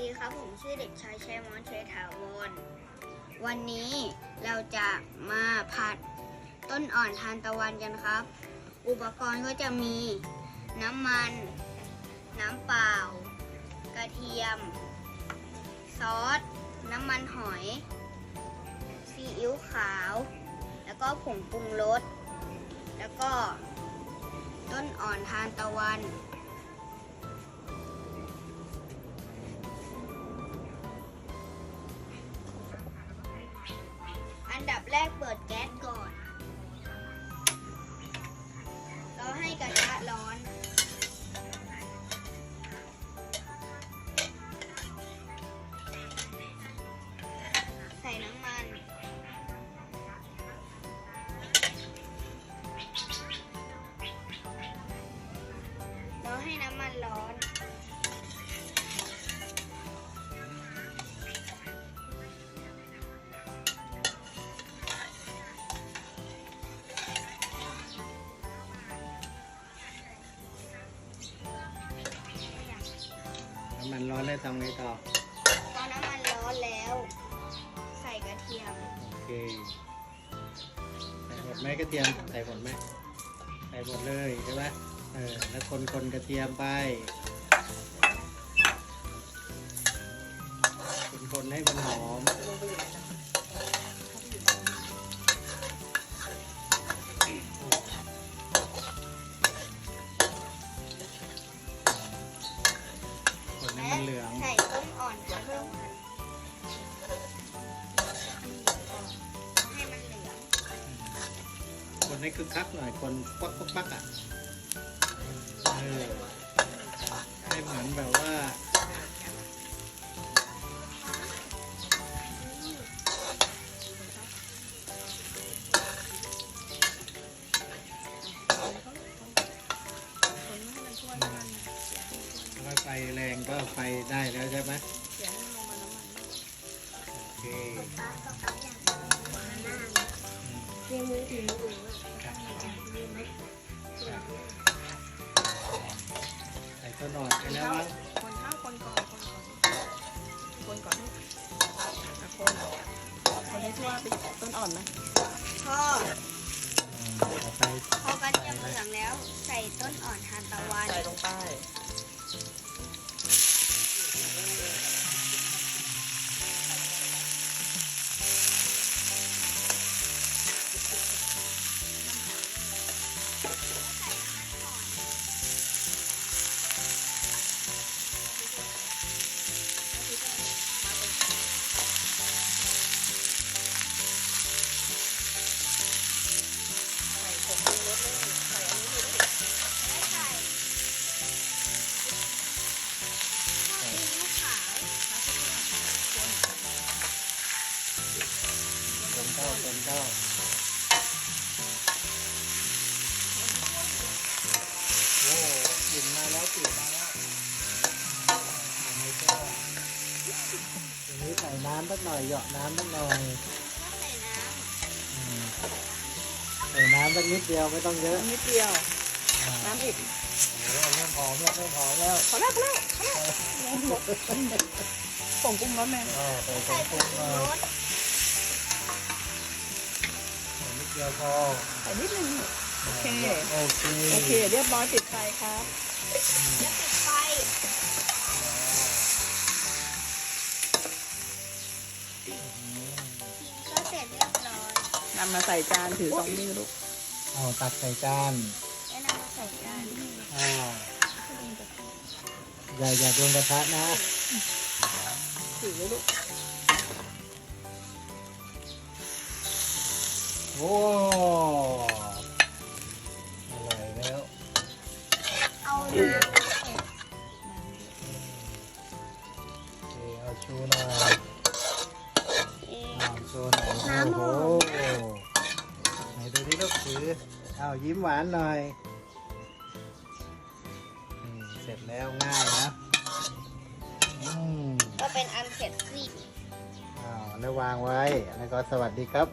ดีครับ ผมชื่อเด็กชายชัยมอนเชยถาวร วันนี้เราจะมาผัดต้นอ่อนทานตะวันกันครับ อุปกรณ์ก็จะมีน้ำมัน น้ำเปล่า กระเทียม ซอส น้ำมันหอย ซีอิ๊วขาว แล้วก็ผงปรุงรส แล้วก็ต้นอ่อนทานตะวัน อันดับแรกเปิดแก๊สก่อนเราให้กระทะร้อน ใส่น้ำมันเราให้น้ำมันร้อน มันร้อนแล้วทำไงต่อ พอน้ำมันร้อนแล้ว ใส่กระเทียม โอเค ใส่หมดไหมกระเทียม ใส่หมดไหมใส่หมดเลยใช่ไหมเออ แล้วคนคนกระเทียมไป คนคนให้มันหอม คนให้คึกคักหน่อยคนปักปักปักอะเออให้เหมือนแบบว่าถ้าไฟแรงก็ไฟได้แล้วใช่ไหมโอเคอืม ใส่ต้นอ่อนไปแล้วมั้งคนข้าวคนก่อนคนก่อนคนก่อนลูกอะคนคนให้ทั่วไปต้นอ่อนไหมพออืมเอาไปพอกระเทียมเหลืองแล้ว ใส่ต้นอ่อนทานตะวัน ใส่ลงไป เจ้าโอ้กลิ่นมาแล้วกลิ่นมาแล้วเจ้าทีนี้ใส่น้ำสักหน่อยเหยาะน้ำสักหน่อยใส่น้อืมใส่น้ำสักนิดเดียวไม่ต้องเยอะนิดเดียว น้ำอีกโอ้โหเริ่มหอมแล้วเริ่มหอมแล้วพอแล้วพอแล้วพอแล้วผงปรุงรสแม่อ๋อใส่ผงผปรุงงชูหน่อนด เดียวพอใส่นิดนึงโอเค โอเค โอเค เรียบร้อยปิดไฟครับแล้วปิดไฟก็เสร็จเรียบร้อยนำมาใส่จานถือสองมือลูกเอาตักใส่จานแล้วนำมาใส่จานอ่าอย่าอย่าโดนกระทะนะถือเลยลูก โอ้อร่อยแล้ว เอาน้โอเคเอาชูหน่อยำเองอ้าวชูหน่อยน้ำโอ้โหไหนดูที่ลูกถือเอายิ้มหวานหน่อยเสร็จแล้วง่ายนะอืมก็เป็นอันเสร็จสิ้นอ้าวแล้ววางไว้แล้วก็สวัสดีครับ